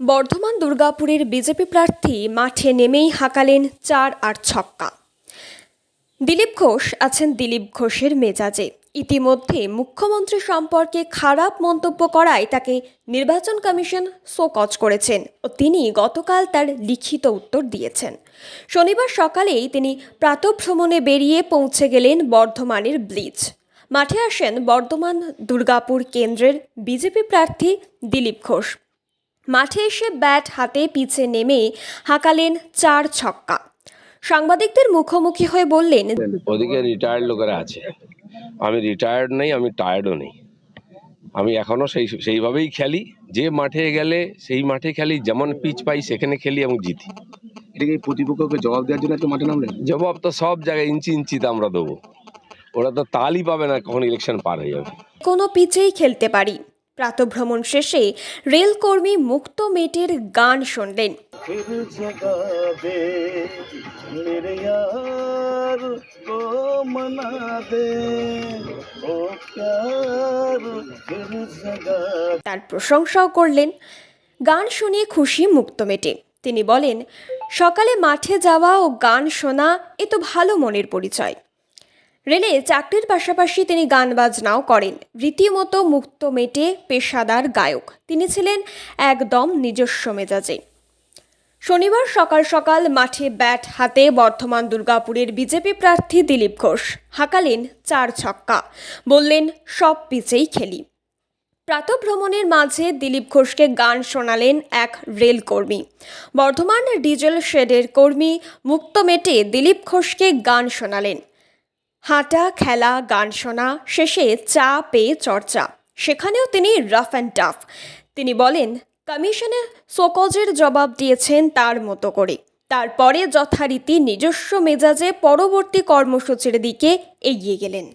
বর্ধমান দুর্গাপুরের বিজেপি প্রার্থী মাঠে নেমেই হাঁকালেন চার আর ছক্কা। দিলীপ ঘোষ আছেন দিলীপ ঘোষের মেজাজে। ইতিমধ্যে মুখ্যমন্ত্রী সম্পর্কে খারাপ মন্তব্য করায় তাকে নির্বাচন কমিশন শোকজ করেছেন ও তিনি গতকাল তার লিখিত উত্তর দিয়েছেন। শনিবার সকালেই তিনি প্রাতভ্রমণে বেরিয়ে পৌঁছে গেলেন বর্ধমানের ব্লিচ মাঠে আসেন বর্ধমান দুর্গাপুর কেন্দ্রের বিজেপি প্রার্থী দিলীপ ঘোষ। মাঠে এসে ব্যাট হাতে পিছে নেমে হাঁকালেন চার ছক্কা। সাংবাদিকদের মুখোমুখি হয়ে বললেন ওদিকে রিটায়ার্ড লোকেরা আছে। আমি রিটায়ার্ড নেই আমি টায়ার্ডও নেই। আমি এখনও সেই সেইভাবেই খেলি। যে মাঠে গেলে সেই মাঠে খেলি যেমন পিচ পাই সেখানে খেলি এবং জিতি। এটাকে প্রতিপক্ষকে জবাব দেওয়ার জন্য একটু মাঠে নামলেন? জবাব তো সব জায়গায় ইঞ্চি ইঞ্চিতে আমরা দেবো। ওরা তো তালই পাবে না কখন ইলেকশন পার হয়ে যাবে। কোনো পিচেই খেলতে পারি। প্রাতভ্রমণ শেষে রেলকর্মী মুক্ত মেটের গান শুনলেন। তার প্রশংসাও করলেন। গান শুনে খুশি মুক্ত মেটে। তিনি বলেন সকালে মাঠে যাওয়া ও গান শোনা এ তো ভালো মনের পরিচয়। রেলে চাকরির পাশাপাশি তিনি গান বাজনাও করেন। রীতিমতো মুক্ত মেটে পেশাদার গায়ক। তিনি ছিলেন একদম নিজস্ব মেজাজে। শনিবার সকাল সকাল মাঠে ব্যাট হাতে বর্ধমান দুর্গাপুরের বিজেপি প্রার্থী দিলীপ ঘোষ হাঁকালেন চার ছক্কা। বললেন, সব পিচেই খেলি। প্রাতভ্রমণের মাঝে দিলীপ ঘোষকে গান শোনালেন এক রেলকর্মী। বর্ধমান ডিজেল শেডের কর্মী মুক্ত মেটে দিলীপ ঘোষকে গান শোনালেন। হাঁটা, খেলা, গান শোনা, শেষে চা পেয়ে চর্চা। সেখানেও তিনি রাফ অ্যান্ড টাফ তিনি বলেন, কমিশনে সোকজের জবাব দিয়েছেন তার মতো করে। তারপরে যথারীতি নিজস্ব মেজাজে পরবর্তী কর্মসূচির দিকে এগিয়ে গেলেন।